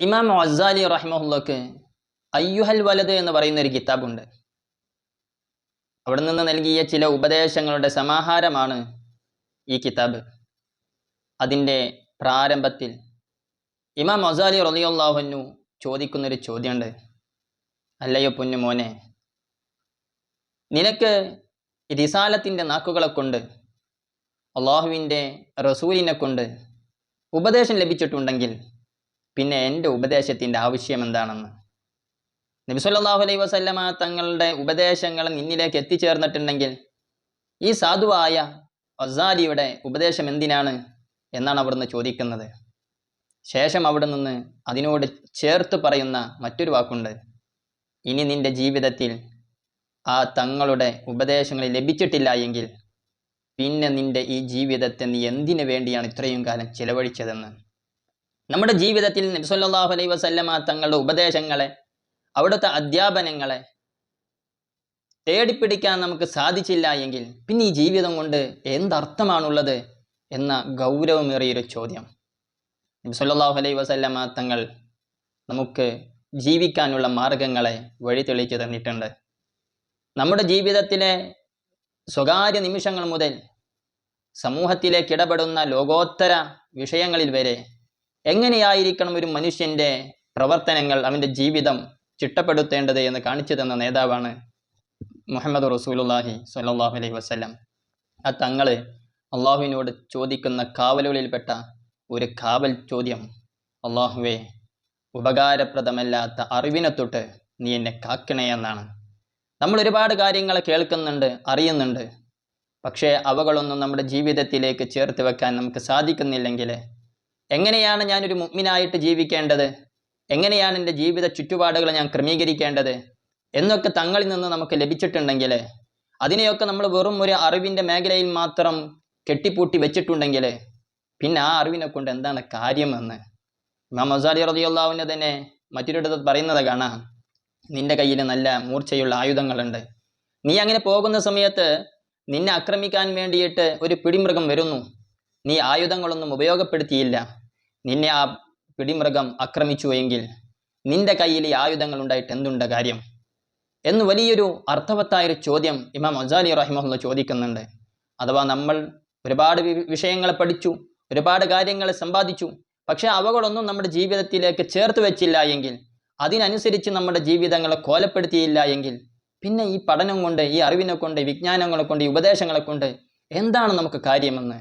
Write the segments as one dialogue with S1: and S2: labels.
S1: ഇമാം അസാലി റഹ്മുള്ളക്ക് അയ്യുഹൽ വലത് എന്ന് പറയുന്ന ഒരു കിതാബുണ്ട്. അവിടെ നിന്ന് നൽകിയ ചില ഉപദേശങ്ങളുടെ സമാഹാരമാണ് ഈ കിതാബ്. അതിന്റെ പ്രാരംഭത്തിൽ ഇമാം മൊസാലി റലിയുള്ളാഹുനു ചോദിക്കുന്നൊരു ചോദ്യമുണ്ട്. അല്ലയോ പൊന്നു മോനെ നിനക്ക് റിസാലത്തിന്റെ നാക്കുകളെ കൊണ്ട് അള്ളാഹുവിന്റെ റസൂലിനെ കൊണ്ട് ഉപദേശം ലഭിച്ചിട്ടുണ്ടെങ്കിൽ പിന്നെ എന്റെ ഉപദേശത്തിന്റെ ആവശ്യം എന്താണെന്ന് നബി അലൈ വസല്ലമ തങ്ങളുടെ ഉപദേശങ്ങൾ നിന്നിലേക്ക് എത്തിച്ചേർന്നിട്ടുണ്ടെങ്കിൽ ഈ സാധുവായ അസാലിയുടെ ഉപദേശം എന്തിനാണ് എന്നാണ് അവിടുന്ന് ചോദിക്കുന്നത്. ശേഷം അവിടെ നിന്ന് അതിനോട് ചേർത്ത് പറയുന്ന മറ്റൊരു വാക്കുണ്ട്. ഇനി നിന്റെ ജീവിതത്തിൽ ആ തങ്ങളുടെ ഉപദേശങ്ങൾ ലഭിച്ചിട്ടില്ല എങ്കിൽ പിന്നെ നിന്റെ ഈ ജീവിതത്തെ നീ എന്തിനു വേണ്ടിയാണ് ഇത്രയും കാലം ചിലവഴിച്ചതെന്ന്? നമ്മുടെ ജീവിതത്തിൽ നബി അലൈ വസല്ലമ തങ്ങളുടെ ഉപദേശങ്ങളെ അവിടുത്തെ അധ്യാപനങ്ങളെ തേടിപ്പിടിക്കാൻ നമുക്ക് സാധിച്ചില്ല എങ്കിൽ പിന്നെ ഈ ജീവിതം കൊണ്ട് എന്തർത്ഥമാണുള്ളത് എന്ന ഗൗരവമേറിയൊരു ചോദ്യം. നബി അലൈ വസല്ലമ തങ്ങൾ നമുക്ക് ജീവിക്കാനുള്ള മാർഗങ്ങളെ വഴി തെളിയിച്ചു തന്നിട്ടുണ്ട്. നമ്മുടെ ജീവിതത്തിലെ സ്വകാര്യ നിമിഷങ്ങൾ മുതൽ സമൂഹത്തിലേക്ക് ഇടപെടുന്ന ലോകോത്തര വിഷയങ്ങളിൽ വരെ എങ്ങനെയായിരിക്കണം ഒരു മനുഷ്യന്റെ പ്രവർത്തനങ്ങൾ അവന്റെ ജീവിതം ചിട്ടപ്പെടുത്തേണ്ടത് എന്ന് കാണിച്ചു തന്ന നേതാവാണ് മുഹമ്മദ് റസൂലുല്ലാഹി സ്വല്ലല്ലാഹു അലൈഹി വസല്ലം. ആ തങ്ങൾ അള്ളാഹുവിനോട് ചോദിക്കുന്ന കാവലുകളിൽപ്പെട്ട ഒരു കാവൽ ചോദ്യം അള്ളാഹുവെ ഉപകാരപ്രദമല്ലാത്ത അറിവിനെ തൊട്ട് നീ എന്നെ കാക്കണേ എന്നാണ്. നമ്മൾ ഒരുപാട് കാര്യങ്ങൾ കേൾക്കുന്നുണ്ട് അറിയുന്നുണ്ട്. പക്ഷേ അവകളൊന്നും നമ്മുടെ ജീവിതത്തിലേക്ക് ചേർത്ത് വെക്കാൻ നമുക്ക് സാധിക്കുന്നില്ലെങ്കിൽ എങ്ങനെയാണ് ഞാനൊരു മുഗ്മിനായിട്ട് ജീവിക്കേണ്ടത്? എങ്ങനെയാണ് എന്റെ ജീവിത ചുറ്റുപാടുകൾ ഞാൻ ക്രമീകരിക്കേണ്ടത്? എന്നൊക്കെ തങ്ങളിൽ നിന്ന് നമുക്ക് ലഭിച്ചിട്ടുണ്ടെങ്കിൽ അതിനെയൊക്കെ നമ്മൾ വെറും ഒരു അറിവിന്റെ മേഖലയിൽ മാത്രം കെട്ടിപ്പൂട്ടി വെച്ചിട്ടുണ്ടെങ്കിൽ പിന്നെ ആ അറിവിനെ കൊണ്ട് എന്താണ് കാര്യമെന്ന്? ഇമാം മസാലി റതിയുള്ളാവിനെ തന്നെ മറ്റൊരിടത്ത് പറയുന്നത് കാണാം. നിന്റെ കയ്യിൽ നല്ല മൂർച്ചയുള്ള ആയുധങ്ങളുണ്ട്. നീ അങ്ങനെ പോകുന്ന സമയത്ത് നിന്നെ ആക്രമിക്കാൻ വേണ്ടിയിട്ട് ഒരു പിടിമൃഗം വരുന്നു. നീ ആയുധങ്ങളൊന്നും ഉപയോഗപ്പെടുത്തിയില്ല. നിന്നെ ആ പിടിമൃഗം ആക്രമിച്ചു എങ്കിൽ നിന്റെ കയ്യിൽ ഈ ആയുധങ്ങൾ ഉണ്ടായിട്ട് എന്തുണ്ട് കാര്യം? എന്ന് വലിയൊരു അർത്ഥവത്തായൊരു ചോദ്യം ഇമാം അസാലി റഹിമുള്ള ചോദിക്കുന്നുണ്ട്. അഥവാ നമ്മൾ ഒരുപാട് വിഷയങ്ങളെ പഠിച്ചു ഒരുപാട് കാര്യങ്ങൾ സമ്പാദിച്ചു പക്ഷെ അവകളൊന്നും നമ്മുടെ ജീവിതത്തിലേക്ക് ചേർത്ത് വെച്ചില്ല എങ്കിൽ അതിനനുസരിച്ച് നമ്മുടെ ജീവിതങ്ങളെ കോലപ്പെടുത്തിയില്ല എങ്കിൽ പിന്നെ ഈ പഠനം കൊണ്ട് ഈ അറിവിനെ കൊണ്ട് വിജ്ഞാനങ്ങളെ കൊണ്ട് ഈ ഉപദേശങ്ങളെ കൊണ്ട് എന്താണ് നമുക്ക് കാര്യമെന്ന്?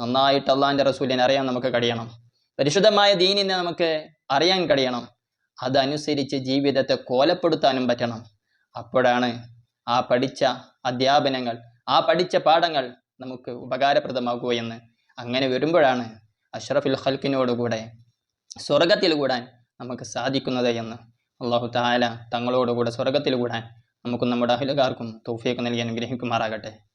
S1: നന്നായിട്ട് അള്ളാഹിന്റെ റസൂലിനെ അറിയാൻ നമുക്ക് കഴിയണം. പരിശുദ്ധമായ ദീനിനെ നമുക്ക് അറിയാൻ കഴിയണം. അതനുസരിച്ച് ജീവിതത്തെ കോലപ്പെടുത്താനും പറ്റണം. അപ്പോഴാണ് ആ പഠിച്ച അധ്യാപനങ്ങൾ ആ പഠിച്ച പാഠങ്ങൾ നമുക്ക് ഉപകാരപ്രദമാകുകയെന്ന് അങ്ങനെ വരുമ്പോഴാണ് അഷ്റഫുൽ ഹൽക്കിനോടുകൂടെ സ്വർഗത്തിൽ കൂടാൻ നമുക്ക് സാധിക്കുന്നത് എന്ന്. അള്ളാഹു താല തങ്ങളോടുകൂടെ സ്വർഗത്തിൽ കൂടാൻ നമുക്കും നമ്മുടെ അഹിലുകാർക്കും തൗഫീഖ് നൽകി അനുഗ്രഹിക്കുമാറാകട്ടെ.